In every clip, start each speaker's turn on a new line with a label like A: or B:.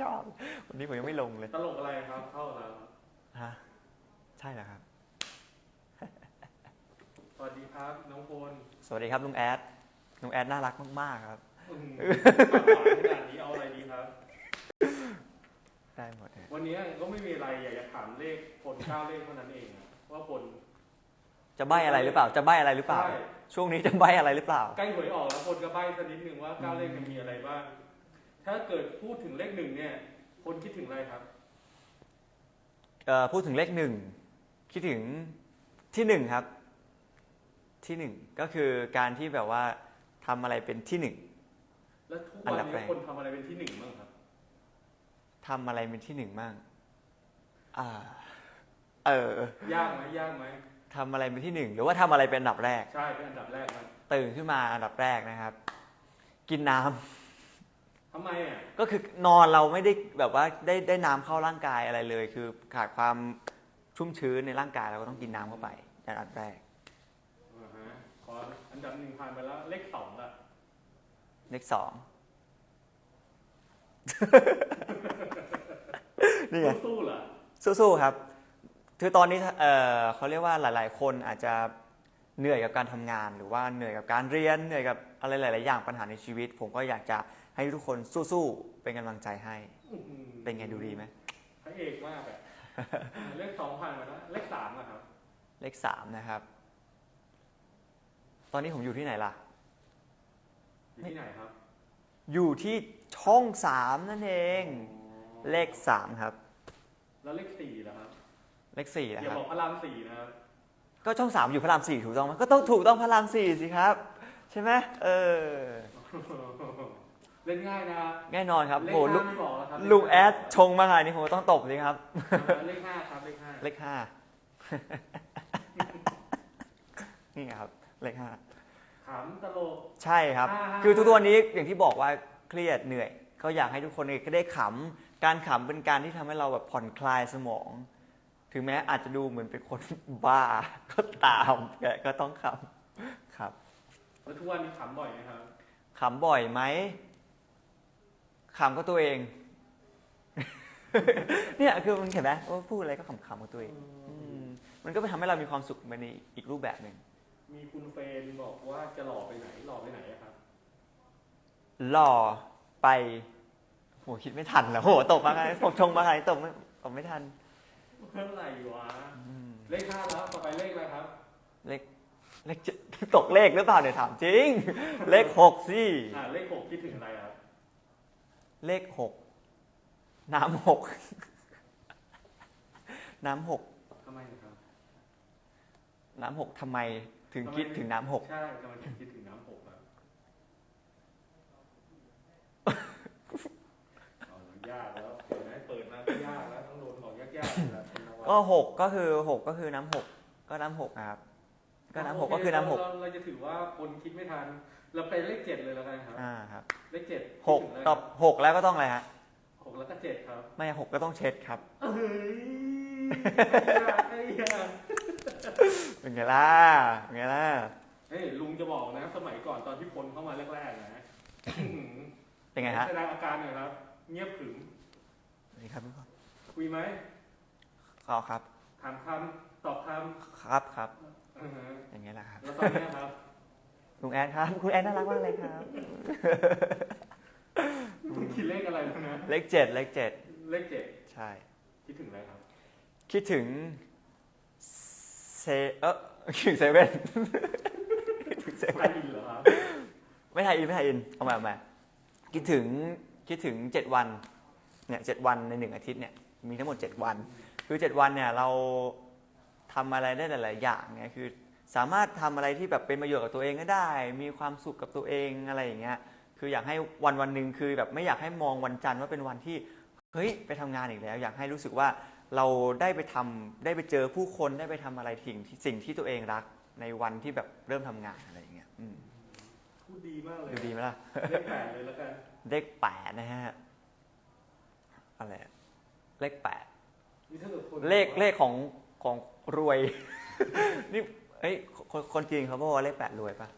A: ชอบ วันนี้ผมยังไม่ลงเลย
B: ตลกอะไรครับเข้าแล้ว
A: ฮะ ใช่เหรอครับ
B: สวัสดีครับน้องพล
A: สวัสดีครับลุงแอด ลุงแอดน่ารักมากๆครับ
B: อืมปากหวานขนาดนี้เอาอะไรดีครับ
A: ได้หมดเลย
B: วันนี้ก็ไม่มีอะไรอยากจะถามเลขพลเก้าเลขเท่านั้นเองอะว่าพล
A: จะใบอะไรหรือเปล่า จะใบอะไรหรือเปล่า
B: ใช่
A: ช่วงนี้จะใบอะไรหรือเปล่า
B: ใกล้หวยออกแล้วพลก็ใบ้สักนิดหนึ่งว่าเก้าเลขมันมีอะไรบ้าง ถ้าเกิดพูดถึงเลขหนึ่งเนี่ยพลคิดถึงอะไรครับ
A: เอ่อพูดถึงเลขหนึ่งคิดถึงที่หนึ่งครับ ที่หนึ่งก็คือการที่แบบว่าทำอะไรเป็นที่หนึ่ง
B: แล้วทุก
A: อั
B: วัน
A: นดับแร
B: นี้
A: ก
B: คนทำอะไรเป็นที่หนึ่งบ้างครับ
A: ทำอะไรเป็นที่หนึ่งบ้างอ่า เออ
B: ยากไหมยากไหม
A: ทำอะไรเป็นที่หนึ่งหรือว่าทำอะไรเป็นอันดับแรก
B: ใช่เป็นอันดับแรกครับ
A: ตื่นขึ้นมาอันดับแรกนะครับ กินน้ำ
B: ทำไมอะ
A: ก็คือนอนเราไม่ได้แบบว่าได้ได้น้ำเข้าร่างกายอะไรเลย คือขาดความชุ่มชื้นในร่างกายเราก็ต้องกินน้ำเข้าไปอันดับแรก
B: อ่าฮะขออันดับหนึ่งผ่านไปแล้วเลขสองละ
A: เลขสอง นี่ไง
B: สู้ๆเหรอ
A: สู้ๆครับ คือตอนนี้เอ่อเขาเรียกว่าหลาย ๆ คนอาจจะเหนื่อยกับการทำงาน หรือว่าเหนื่อยกับการเรียนเหนื่อยกับอะไรหลาย ๆ อย่างปัญหาในชีวิต ผมก็อยากจะ ให้ทุกคนสู้ๆ เป็นกำลังใจให้
B: อื้อหือ
A: เป็นไงดูดีไหม
B: พระเอกมากอะเลขสองผ่านไปแล้วเลขสามอะครับ
A: เลขสามนะครับ ตอนนี้ผมอยู่ที่ไหนล่ะ
B: อยู่ที่ไหนครับ
A: อยู่ที่ช่องสามนั่นเอง
B: อ๋อ
A: เลขสามครับ
B: แล้วเลขสี่เหรอครับ
A: เลขสี่นะ
B: อย่า
A: ครับ
B: บอกพระรามสี่นะครับ
A: ก็ช่องสามอยู่พระรามสี่ถูกต้องไหมก็ต้องถูกต้องพระรามสี่สิครับ ใช่ไหมเออ
B: เล่นง่ายนะ
A: แน่นอนครับ
B: เลข
A: โหลุ
B: ห้างไม่บอกแล้วครับ
A: ลุงแอดชงมาขนาดนี้ผมก็ต้องตบสิครับ
B: เลขห้าครับเลขห้า
A: เลขห้านี่ไงครับเลขห้า
B: ขำตลก
A: ใช่ครับ
B: ห้าห้า
A: คือทุกตัวนี้อย่างที่บอกว่าเครียดเหนื่อย เขาอยากให้ทุกคนเนี่ยก็ได้ขำ การขำเป็นการที่ทำให้เราแบบผ่อนคลายสมอง ถึงแม้อาจจะดูเหมือนเป็นคนบ้าก็ตามแต่ก็ต้องขำครับ
B: แล้วทุกวันนี้ขำบ่อยไหมครับ
A: ขำบ่อยไหม ขำก็ตัวเอง เนี่ยคือมันเห็นไหมว่าพูดอะไรก็ขำๆกับตัวเองอืมมันก็ไปทำให้เรามีความสุขไปในอีกรูปแบบหนึ่ง
B: มีคุณเฟรนบอกว่าจะหล่อไปไหนหล่อไปไหนอะครับ
A: หล่อไปโหคิดไม่ทันแล้วโหตกมาไงผมชงมาไงตกไม่ตกไม่ทัน
B: เมื่อไหร่วะ
A: อืม
B: เลขห้าแล้วต่อไปเลขอะไรครับ
A: เลขเลขเจ็ดตกเลขหรือเปล่าเนี่ยถามจริง เลขหกสิ
B: อ่าเลขหกคิดถึงอะไรครับ
A: เลขหกน้ำหกน้ำหก
B: ทำไมนะครับ
A: น้ำหกทำไมถึงคิดถึงน้ำหก
B: ใช่ทำไมถึงคิดถึงน้ำหกครับเอายากแล้วเห็นไหมเปิดมาก็ยากแล้วต้องโดนของยากๆแล้วคุณนวัด
A: ก็หกก็คือหกก็คือน้ำหกก็น้ำหกนะครับ ก็น้ำหกก็คือน้ำหก
B: เราเราจะถือว่าคนคิดไม่ทัน เราไปเลขเจ็ดเลยแล้วกันครับ
A: อ่าครับ
B: เลขเจ็ด
A: หกตอบหกแล้วก็ต้องอะไรฮะ
B: หกแล้วก็เจ็ดครับ
A: ไม่หกก็ต้องเช็ดครับ
B: เฮ้ยไอ้ยา
A: เป็นไงล่ะเป็นไงล่ะ
B: เฮ้ยลุงจะบอกนะ สมัยก่อนตอนที่พลเข้ามาแรกๆนะ
A: เป็นไงฮะ
B: แสดงอาการหน่อยครับ เงียบขรึม
A: สวัสดีครับทุกคน
B: คุยไหม
A: ขอครับ
B: ถามคำตอบค
A: ครับครับำ
B: อือฮะ
A: อย่างเงี้ยแหละครับ
B: แล้วตอนเนี้ยครับ
A: ลุงแอนครับ คุณแอนน่ารักมากเลยครับ
B: ลุงคิดเลขอะไรแล้วนะ
A: เลขเจ็ดเลขเจ็ด
B: เลขเจ็ด
A: ใช่
B: คิดถึงอะไรครับ
A: คิดถึงเซเออคิดถึงเซเว่นคิดถึงเซ
B: ไท
A: เว่น
B: ยอินเหรอครับ
A: ไม่ไทยอินไม่ไทยอินเอามาเอามาคิดถึงคิดถึงเจ็ดวันเนี่ยเจ็ดวันในหนึ่งอาทิตย์เนี่ยมีทั้งหมดเจ็ดวัน คือเจ็ดวันเนี่ยเรา ทำอะไรได้หลาย ๆ อย่างเนี่ยคือ สามารถทำอะไรที่แบบเป็นประโยชน์กับตัวเองก็ได้ มีความสุขกับตัวเองอะไรอย่างเงี้ยคืออยากให้วันวันหนึ่งคือแบบไม่อยากให้มองวันจันทร์ว่าเป็นวันที่เฮ้ยไปทำงานอีกแล้ว อยากให้รู้สึกว่าเราได้ไปทำได้ไปเจอผู้คนได้ไปทำอะไรสิ่งที่สิ่งที่ตัวเองรักในวันที่แบบเริ่มทำงานอะไรอย่างเงี้ยอืม
B: พูดดีมากเลย
A: ดูดีไหมล่ะ
B: เลขแปดเลยแล้วกัน
A: เลขแปดนะฮะอะไรอะเลขแปด
B: นี่ถ้าเกิดคน
A: เลขเลขของ ของรวย นี่เอ้ยคนคนจีนเขาบอกว่าเลขแปดรวยปะ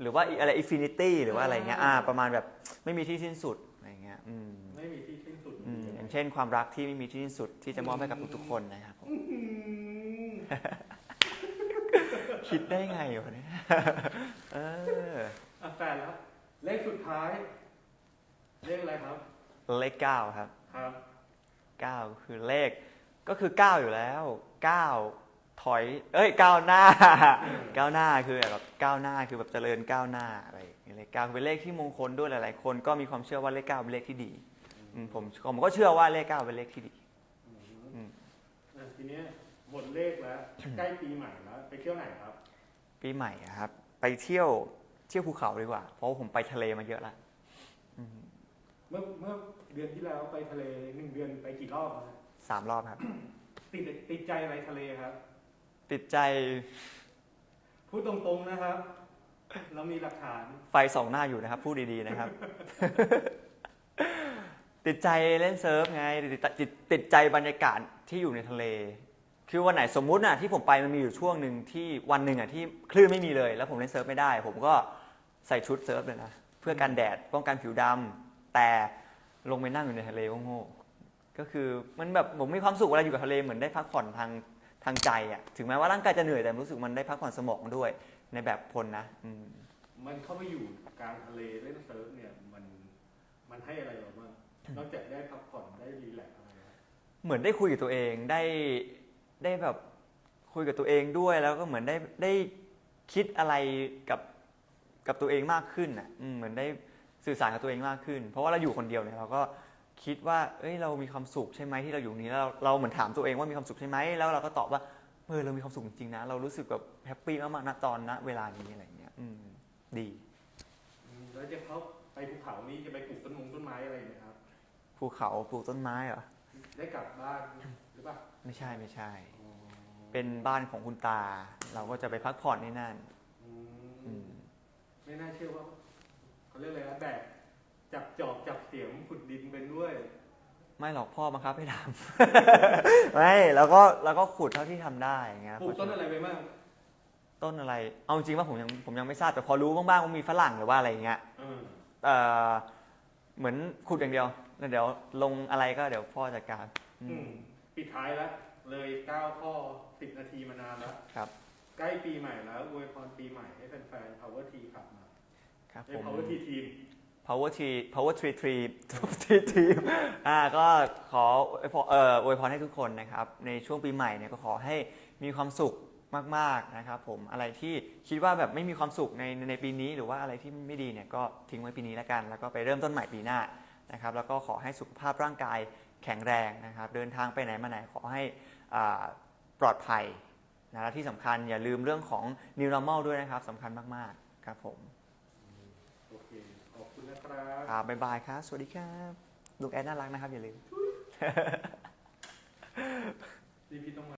A: หรือว่าอะไรอินฟินิตี้หรือว่าอะไรเงี้ยอ่า ประมาณแบบไม่มีที่สิ้นสุดอะไรเงี้ยอืม
B: ไม่มีที่สิ้นสุด
A: อืมเช่นความรักที่ไม่มีที่สิ้นสุดที่จะมอบให้กับทุกๆคนนะครับผม
B: อืม
A: คิดได้ไงวะเนี่ยเออ
B: อะแฟนแล้ว เลขสุดท้าย เลขอะไรครับ
A: เลขเก้าครับ
B: ครับ
A: เก้าคือเลข ก็คือเก้าอยู่แล้วเก้าถอย เอ้ยก้าวหน้าก้าวหน้าคือแบบก้าวหน้าคือแบบเจริญก้าวหน้าอะไรอย่างเงี้ยเลขเก้าเป็นเลขที่มงคลด้วยหลาย ๆ คนก็มีความเชื่อว่าเลขเก้าเป็นเลขที่ดีอืมผมผมก็เชื่อว่าเลขเก้าเป็นเลขที่ดี อืม
B: อะทีเนี้ยหมดเลขแล้ว ใกล้ปีใหม่แล้ว ไปเที่ยวไหนครับ
A: ปีใหม่อะครับ ไปเที่ยวเที่ยวภูเขาดีกว่า เพราะว่าผมไปทะเลมาเยอะแล้วอืม
B: เมื่อเมื่อเดือนที่แล้วไปทะเลหนึ่งเดือนไปกี่รอบนะ
A: สามรอบครับ
B: ติดติดใจอะไรทะเลครับ
A: ติดใจ
B: พูดตรงๆนะครับ เรามีหลักฐาน
A: ไฟสองหน้าอยู่นะครับ พูดดีๆนะครับ ติดใจเล่นเซิร์ฟไงติดติดติดใจบรรยากาศที่อยู่ในทะเล คือวันไหนสมมุติน่ะที่ผมไปมันมีอยู่ช่วงหนึ่งที่วันหนึ่งอะที่คลื่นไม่มีเลย แล้วผมเล่นเซิร์ฟไม่ได้ ผมก็ใส่ชุดเซิร์ฟเลยนะเพื่อกันแดดป้องกันผิวดำแต่ลงไปนั่งอยู่ในทะเลก็โง่ ก็คือมันแบบผมมีความสุขเวลาอยู่กับทะเลเหมือนได้พักผ่อนทางทางใจอะถึงแม้ว่าร่างกายจะเหนื่อยแต่รู้สึกมันได้พักผ่อนสมองด้วยในแบบพลนะอืม
B: มันเข้าไปอยู่กลางทะเลเล่นเซิร์ฟเนี่ยมันมันให้อะไรเราบ้างนอกจากได้พักผ่อนได้รีแลกซ์อะไรครับ
A: เหมือนได้คุยกับตัวเองได้ได้แบบคุยกับตัวเองด้วยแล้วก็เหมือนได้ได้คิดอะไรกับกับตัวเองมากขึ้นอะอืมเหมือนได้สื่อสารกับตัวเองมากขึ้น เพราะว่าเราอยู่คนเดียวเนี่ยเราก็ คิดว่าเอ้ยเรามีความสุขใช่ไหมที่เราอยู่นี้แล้วเราเราเหมือนถามตัวเองว่ามีความสุขใช่ไหมแล้วเราก็ตอบว่าเออเรามีความสุขจริงๆนะ เรารู้สึกแบบแฮปปี้มากๆนะตอนนะเวลานี้อะไรอย่างเงี้ยอืมดี
B: อืมแล้วจะเขาไปภูเขานี่จะไปปลูกต้นมงต้นไม้อะไรไหมครับ
A: ภูเขาปลูกต้นไม้เหรอ
B: ได้กลับบ้านหรือเปล่า
A: ไม่ใช่ไม่ใช่
B: อ๋อ
A: เป็นบ้านของคุณตา เราก็จะไปพักผ่อนที่นั่น
B: อื
A: อื
B: ม
A: ม
B: ไม่น่าเชื่อว่าเขาเรียกอะไรนะแบก จับจอบจับเสียมขุดดินเป็นด้วย
A: ไม่หรอกพ่อบังคับให้ทำ ไม่แล้วก็แล้วก็ขุดเท่าที่ทำได้อย่างเงี้ย
B: ปลูกต้นอะไรไปบ้าง
A: ต้นอะไร เอาจริงๆว่าผมยังผมยังไม่ทราบแต่พอรู้บ้างๆว่ามีฝรั่งหรือว่าอะไรอย่างเงี้ย
B: เออ
A: เอ่อเหมือนขุดอย่างเดียวแล้วเดี๋ยวลงอะไรก็เดี๋ยวพ่อจัดการอื
B: อื
A: ม
B: มปิดท้ายแล้วเลย9ข้อ10นาทีมานานแล้ว
A: ครับ
B: ใกล้ปีใหม่แล้วอวยพรปีใหม่ให้แฟนๆ Power T ขับมา
A: ครับ
B: ให้
A: ผม
B: Power T ทีม
A: power tree power tree tree tree team อ่าก็ขอเอ่ออวยพรให้ทุกคนนะครับ ในช่วงปีใหม่เนี่ยก็ขอให้มีความสุขมากๆนะครับผมอะไรที่คิดว่าแบบไม่มีความสุขในในปีนี้ หรือว่าอะไรที่ไม่ดีเนี่ยก็ทิ้งไว้ปีนี้แล้วกัน แล้วก็ไปเริ่มต้นใหม่ปีหน้านะครับแล้วก็ขอให้สุขภาพร่างกายแข็งแรงนะครับ เดินทางไปไหนมาไหนขอให้อ่าปลอดภัยนะและที่สำคัญอย่าลืมเรื่องของ new normal ด้วยนะครับสำคัญมาก ๆ ครับผม
B: โอเค ขอบคุณ นะครับ
A: ครับบ๊ายบายครับ สวัสดีครับลูกแอดน่ารักนะครับ อย่าลืม
B: นี่พี่ต้องมา